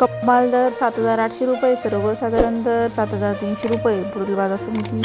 कमाल दर सात हजार आठशे रुपये सर्वसाधारण दर सात हजार तीनशे रुपये पुढील बाजार समिती.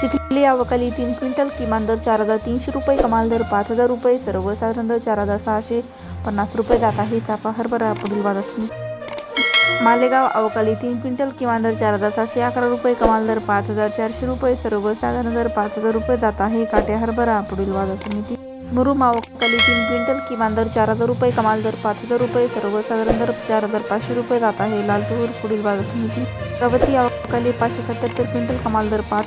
चिखली अवकाली तीन क्विंटल किमान दर चार हजार तीनशे रुपये कमाल दर पाच हजार रुपये सर्वसाधारण दर चार हजार सहाशे पन्नास रुपये जात आहे चापा हरभरा पुढील बाजार समिती. मालेगाव अवकाली तीन क्विंटल किमान दर चार हजार सातशे अकरा रुपये कमाल दर पाच हजार चारशे रुपये सर्वसाधारण दर पाच हजार रुपये जात आहे काटे हरभरा पुढील बाजार समिती. मुरुम अवकाली तीन क्विंटल किमान दर चार हजार रुपये कमाल दर पाच हजार रुपये सर्वसाधारण दर चार हजार पाचशे रुपये जात आहे लालतूर पुढील बाजार समिती. प्रवती अवकाली पाचशे सत्याहत्तर क्विंटल कमाल दर पाच